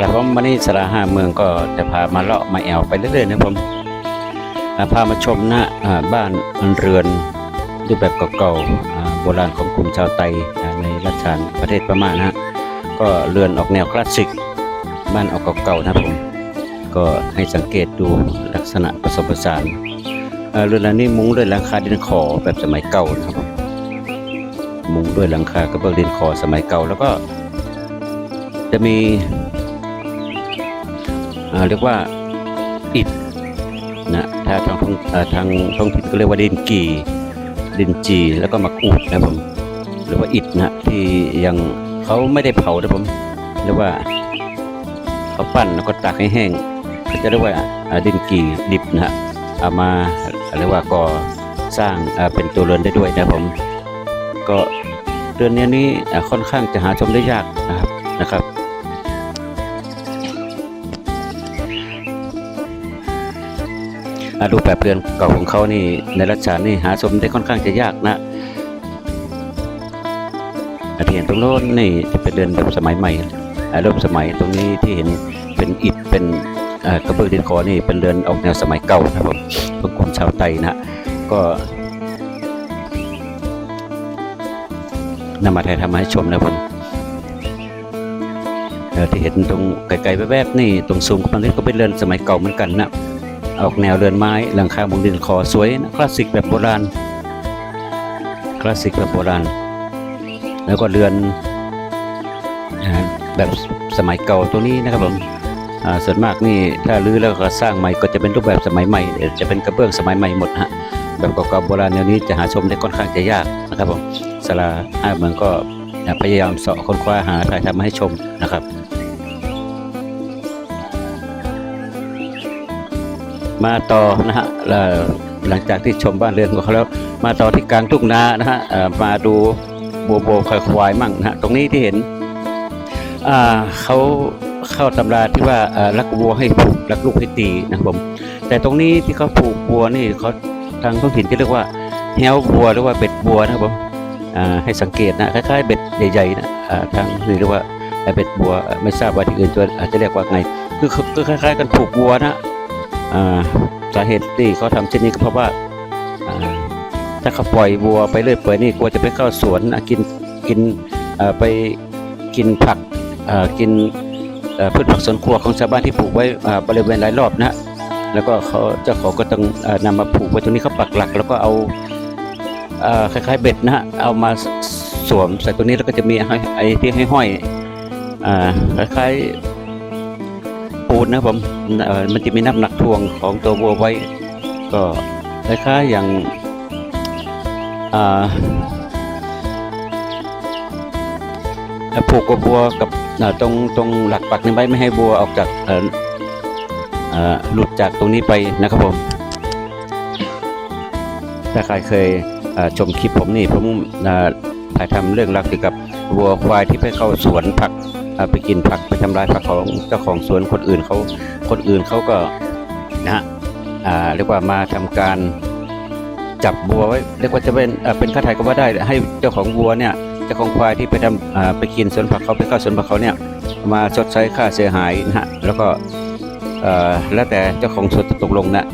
ครับผมวันนี้สระห้าเมืองก็จะพามาเลาะมาแอวไปเรื่อยๆนะครับผมพามาชมนะอ่าบ้านเรือนรูปแบบเก่าๆโบราณของกลุ่มชาวไตในรัชกาลประเทศพม่านะก็เรือนออกแนวคลาสสิกบ้านออกเก่าๆนะครับผมก็ให้สังเกตดูลักษณะผสมผสานเรือนหลังนี้มุ้งด้วยหลังคาดินขอแบบสมัยเก่านะครับมุงด้วยหลังคากระเบื้องดินขอสมัยเก่า แล้วก็จะมี เรียกว่าอิฐนะถ้าทางท้องอ่าทางท้องถิ่นก็เรียกว่าดินกีดินจีแล้วก็มากูดนะผมหรือว่าอิฐนะที่ยังเขาไม่ได้เผานะผมเรียกว่าเขาปั้นแล้วก็ตากให้แห้งเขาจะเรียกว่าดินกีดิบนะฮะเอามาเรียกว่าก่อสร้างเป็นตัวเรือนได้ด้วยนะผมก็เรือนเนี้ยนี้อ่ค่อนข้างจะหาชมได้ยากนะครับนะครับ รูปแบบเรือนเก่าของเขานี่ในรัชกาลนี่หาชมได้ค่อนข้างจะยากนะอาที่เห็นตรงโน้นนี่จะเป็นเรือนแบบสมัยใหม่อ่าร่มสมัยตรงนี้ที่เห็นเป็นอิฐเป็นกระเบื้องดินคอนี่เป็นเรือนออกแนวสมัยเก่านะครับผมของกลุ่มชาวไตนะก็นำมาถ่ายทำให้ชมนะผมเอ่อที่เห็นตรงไกลๆแวบๆนี่ตรงซูมกำลังนี้ก็เป็นเรือนสมัยเก่าเหมือนกันนะ ออกแนวเรือนไม้หลังคามุงดินคอสวยนะคลาสสิกแบบโบราณ คลาสสิกแบบโบราณ แล้วก็เรือนแบบสมัยเก่าตัวนี้นะครับผมส่วนมากนี่ถ้ารื้อแล้วก็สร้างใหม่ก็จะเป็นรูปแบบสมัยใหม่ จะเป็นกระเบื้องสมัยใหม่หมดฮะแบบเก่าๆโบราณแนวนี้จะหาชมได้ค่อนข้างจะยากนะครับผมสลาห้าเมืองก็พยายามเสาะค้นคว้าหาถ่ายทำมาให้ชมนะครับ มาต่อนะฮะหลังจากที่ชมบ้านเรือนของเขาแล้ว มาต่อที่กลางทุ่งนานะฮะมาดูบัวโบวควายควายมั่งนะฮะตรงนี้ที่เห็นเขาเข้าตำราที่ว่ารักวัวให้ผูกรักลูกให้ตีนะครับผมแต่ตรงนี้ที่เขาผูกวัวนี่เขาทางท้องถิ่นจะเรียกว่าแฮววัวหรือว่าเบ็ดวัวนะครับผมให้สังเกตนะคล้ายๆ เบ็ดใหญ่ๆนะทางนี่เรียกว่าเบ็ดบัวไม่ทราบว่าที่อื่นจะอาจจะเรียกว่าไง คือคือคล้ายๆ กันผูกวัวนะ สาเหตุที่เขาทำเช่นนี้ก็เพราะว่าถ้าเขาปล่อยวัวไปเรื่อยเปื่อยนี่กลัวจะไปเข้าสวนกินกินไปกินผักกินพืชผักสวนครัวของชาวบ้านที่ปลูกไว้บริเวณหลายรอบนะแล้วก็เขาเจ้าของก็ต้องอ่อนำมาผูกไว้ตรงนี้เขาปักหลัก แล้วก็เอาอคล้ายๆเบ็ดนะเอามาสวมใส่ตรงนี้แล้วก็จะมีไอ้ที่ให้ห้อยอคล้ายๆ ปูนนะผมมันจะมีน้ำหนักทวงของตัววัวไว้ ก็คล้ายๆอย่างผูกกับวัวกับตรงตรงหลักปักนี้ไว้ไม่ให้วัวออกจากหลุดจากตรงนี้ไปนะครับผม ถ้าใครเคยชมคลิปผมนี่ผมถ่ายทำเรื่องราวเกี่ยวกับวัวควายที่ไปเข้าสวนผัก ไปกินผักไปทำลายผักของเจ้าของสวนคนอื่นเขาคนอื่นเขาก็นะฮะเรียกว่ามาทำการจับวัวไว้เรียกว่าจะเป็นเป็นค่าไถ่ก็ว่าได้ให้เจ้าของวัวเนี่ยเจ้าของควายที่ไปทำอ่าไปกินสวนผักเขาไปเข้าสวนผักเขาเนี่ยมาชดใช้ค่าเสียหายนะฮะแล้วก็แล้วแต่เจ้าของสวนจะตกลงนะ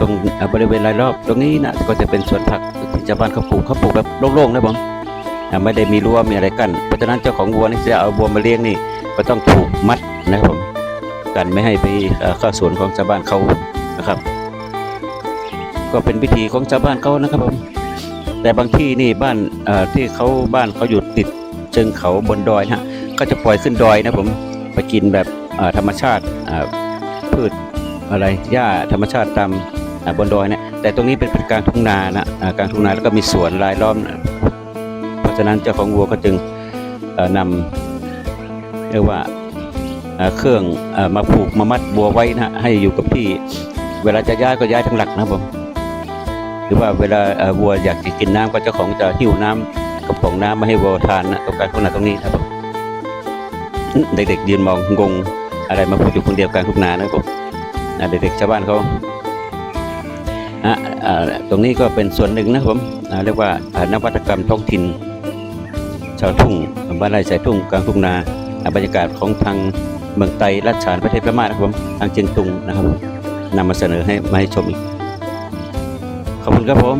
ตรงบริเวณรายรอบตรงนี้นะก็จะเป็นสวนผักที่ชาวบ้านเขาปลูกเขาปลูกแบบโล่งๆนะผม ไม่ได้มีรั้วมีอะไรกั้นเพราะฉะนั้นเจ้าของวัวนี่จะเอาวัวมาเลี้ยงนี่ก็ต้องถูกมัดนะครับผมกันไม่ให้ไปเข้าสวนของชาวบ้านเขานะครับ ก็เป็นวิธีของชาวบ้านเขานะครับผมแต่บางที่นี่บ้านที่เขาบ้านเขาอยู่ติดเชิงเขาบนดอยนะฮะก็จะปล่อยขึ้นดอยนะผมไปกินแบบธรรมชาติพืชอะไรหญ้าธรรมชาติตามบนดอยเนี่ยแต่ตรงนี้เป็นเป็นกลางทุ่งนานะกลางทุ่งนาแล้วก็มีสวนรายล้อม ฉะนั้นเจ้าของวัวก็จึงนำเรียกว่าเครื่องมาผูกมามัดวัวไว้นะฮะให้อยู่กับที่ เวลาจะย้ายก็ย้ายทั้งหลักนะผมหรือว่าเวลาวัวอยากจะกินน้ำก็เจ้าของจะหิ้วน้ำกระป๋องน้ำมาให้วัวทานนะตรงกลางทุ่งนาตรงนี้นะครับผมเด็กๆยืนมองงงอะไรมาพูดอยู่คนเดียวกลางทุ่งนานะครับผมเด็กๆชาวบ้านเขาอะตรงนี้ก็เป็นส่วนหนึ่งนะผมเรียกว่านวัตกรรมท้องถิ่น ชาวทุ่งบ้านไร่สายทุ่งกลางทุ่งนาบรรยากาศของทางเมืองไตรัชฉานประเทศพม่านะครับผมทางเชียงตุงนะครับนำมาเสนอให้มาให้ชมอีก ขอบคุณครับผม